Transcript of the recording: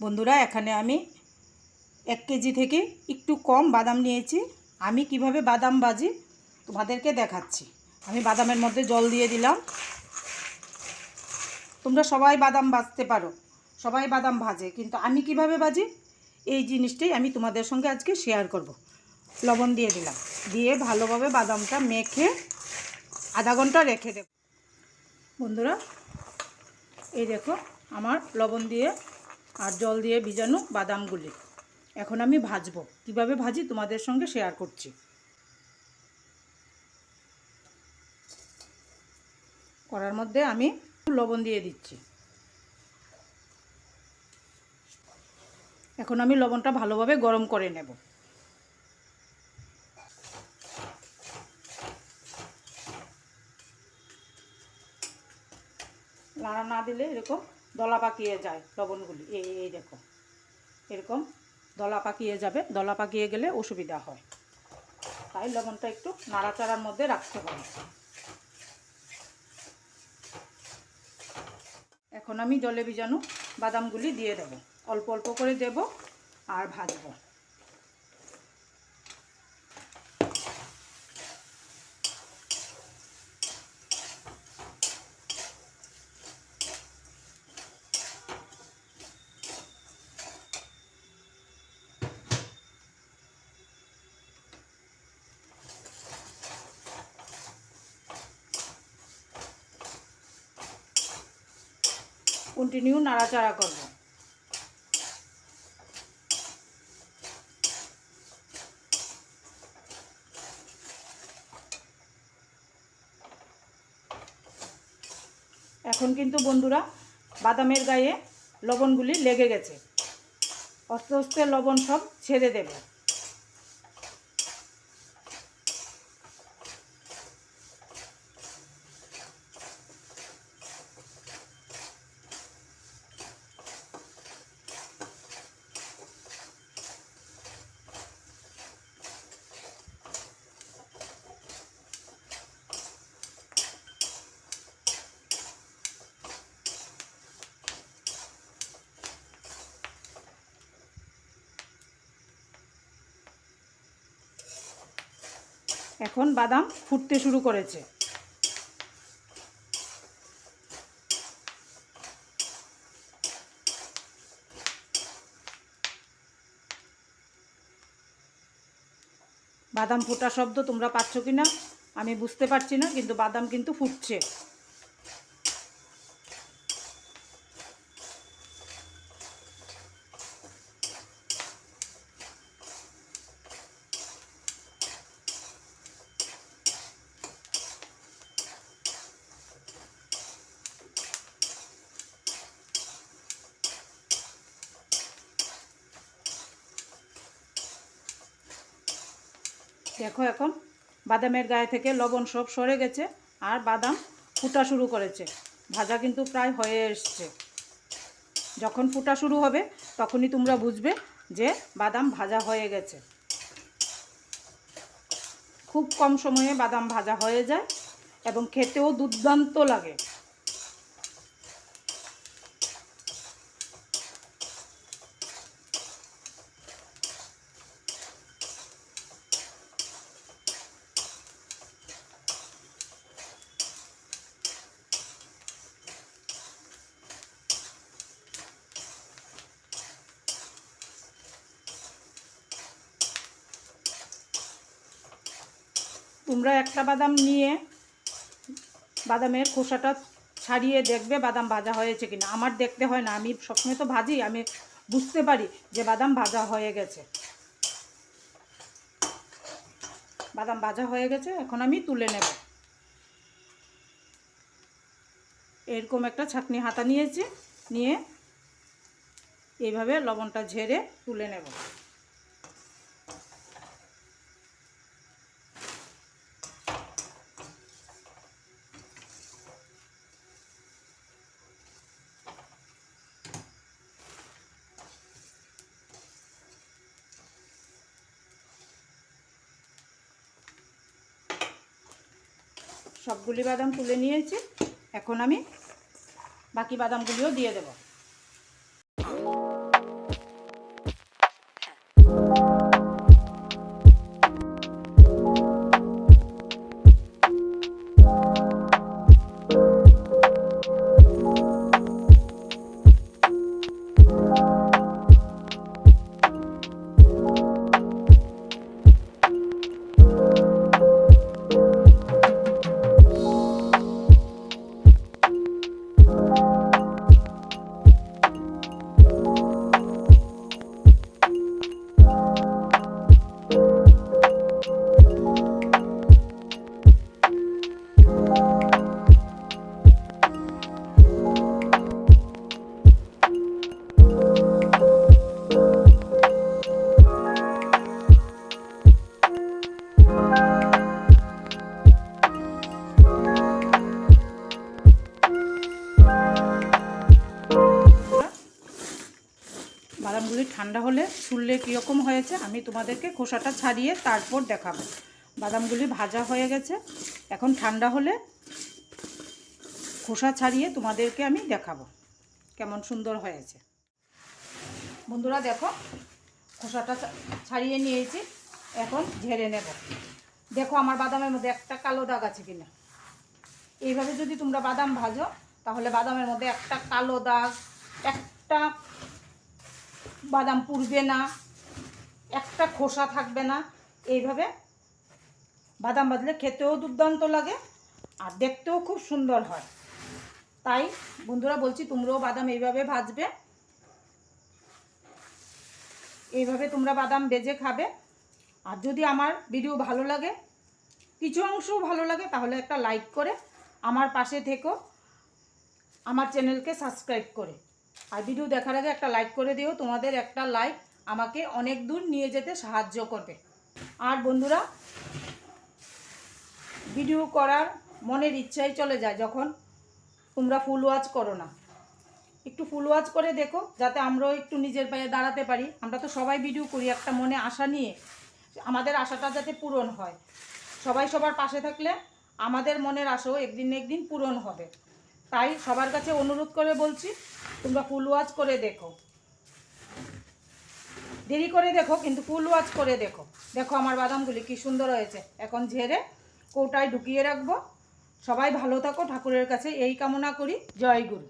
বন্ধুরা, এখানে আমি এক কেজি থেকে একটু কম বাদাম নিয়েছি। আমি কীভাবে বাদাম ভাজি তোমাদেরকে দেখাচ্ছি। আমি বাদামের মধ্যে জল দিয়ে দিলাম। তোমরা সবাই বাদাম ভাজতে পারো। সবাই বাদাম ভাজে, কিন্তু আমি কীভাবে ভাজি? এই জিনিসটাই আমি তোমাদের সঙ্গে আজকে শেয়ার করব। লবণ দিয়ে দিলাম। দিয়ে ভালোভাবে বাদামটা মেখে আধা ঘণ্টা রেখে দেব। বন্ধুরা, এই দেখো, আমার লবণ দিয়ে আর জল দিয়ে ভিজানো বাদামগুলি। এখন আমি ভাজবো। কীভাবে ভাজি তোমাদের সঙ্গে শেয়ার করছি। করার মধ্যে আমি লবণ দিয়ে দিচ্ছি। এখন আমি লবণটা ভালোভাবে গরম করে নেব। নাড়া না দিলে এরকম দলা পাকিয়ে যায় লবণগুলি। এই এই দেখো। এরকম দলা পাকিয়ে যাবে। দলা পাকিয়ে গেলে অসুবিধা হয়। তাই লবণটা একটু নাড়াচাড়ার মধ্যে রাখতে হবে। এখন আমি জলে ভিজানো বাদামগুলি দিয়ে দেব। অল্প অল্প করে দেব আর ভাজবো। কন্টিনিউ নাড়াচাড়া করব। এখন কিন্তু বন্ধুরা বাদামের গায়ে লবণগুলি লেগে গেছে। আস্তে আস্তে লবণ সব ছেড়ে দেবে। এখন বাদাম ফুটতে শুরু করেছে। বাদাম ফোটা শব্দ তোমরা পাচ্ছ কি না আমি বুঝতে পারছি না, কিন্তু বাদাম কিন্তু ফুটছে। দেখো এখন বাদামের গায়ে থেকে লবণ সব সরে গেছে আর বাদাম ফুটা শুরু করেছে। ভাজা কিন্তু প্রায় হয়ে এসছে। যখন ফুটা শুরু হবে, তখনই তোমরা বুঝবে যে বাদাম ভাজা হয়ে গেছে। খুব কম সময়ে বাদাম ভাজা হয়ে যায় এবং খেতেও দুর্দান্ত লাগে। তোমরা একটা বাদাম নিয়ে বাদামের খোসাটা ছাড়িয়ে দেখবে বাদাম ভাজা হয়েছে কিনা। আমার দেখতে হয় না, আমি সবসময় তো ভাজি, আমি বুঝতে পারি যে বাদাম ভাজা হয়ে গেছে। বাদাম ভাজা হয়ে গেছে, এখন আমি তুলে নেব। এরকম একটা ছাকনি হাতা নিয়েছি, নিয়ে এইভাবে লবণটা ঝেড়ে তুলে নেব। সবগুলি বাদাম তুলে নিয়েছি। এখন আমি বাকি বাদামগুলিও দিয়ে দেব। ঠান্ডা হলে ছুললে কীরকম হয়েছে, আমি তোমাদেরকে খোসাটা ছাড়িয়ে তারপর দেখাবো। বাদামগুলি ভাজা হয়ে গেছে। এখন ঠান্ডা হলে খোসা ছাড়িয়ে তোমাদেরকে আমি দেখাবো কেমন সুন্দর হয়েছে। বন্ধুরা দেখো, খোসাটা ছাড়িয়ে নিয়েছি। এখন ঝেড়ে নেব। দেখো আমার বাদামের মধ্যে একটা কালো দাগ আছে কিনা। এইভাবে যদি তোমরা বাদাম ভাজো, তাহলে বাদামের মধ্যে একটা কালো দাগ, একটা বাদাম পুড়বে না, একটা খোসা থাকবে না। এইভাবে বাদাম ভাজলে খেতেও দুর্দান্ত লাগে আর দেখতেও খুব সুন্দর হয়। তাই বন্ধুরা বলছি, তোমরাও বাদাম এইভাবে ভাজবে। এইভাবে তোমরা বাদাম বেজে খাবে। আর যদি আমার ভিডিও ভালো লাগে, কিছু অংশও ভালো লাগে, তাহলে একটা লাইক করে আমার পাশে থেকো, আমার চ্যানেলকে সাবস্ক্রাইব করে। আর ভিডিও দেখার আগে একটা লাইক করে দিও, তোমাদের একটা লাইক আমাকে অনেক দূর নিয়ে যেতে সাহায্য করবে। আর বন্ধুরা ভিডিও করার মনের ইচ্ছাই চলে যায় যখন তোমরা ফুল ওয়াচ করো না। একটু ফুল ওয়াচ করে দেখো, যাতে আমরাও একটু নিজের পায়ে দাঁড়াতে পারি। আমরা তো সবাই ভিডিও করি একটা মনে আশা নিয়ে। আমাদের আশাটা যাতে পূরণ হয়। সবাই সবার পাশে থাকলে আমাদের মনের আশাও একদিন একদিন পূরণ হবে। তাই সবার কাছে অনুরোধ করে বলছি তোমরা ফুল ওয়াচ করে দেখো। দেরি করে দেখো, কিন্তু ফুল ওয়াচ করে দেখো। দেখো আমার বাদামগুলি কি সুন্দর হয়েছে। এখন ঝেড়ে কৌটায় ঢুকিয়ে রাখব। সবাই ভালো থাকো, ঠাকুরের কাছে এই কামনা করি। জয় গুরু।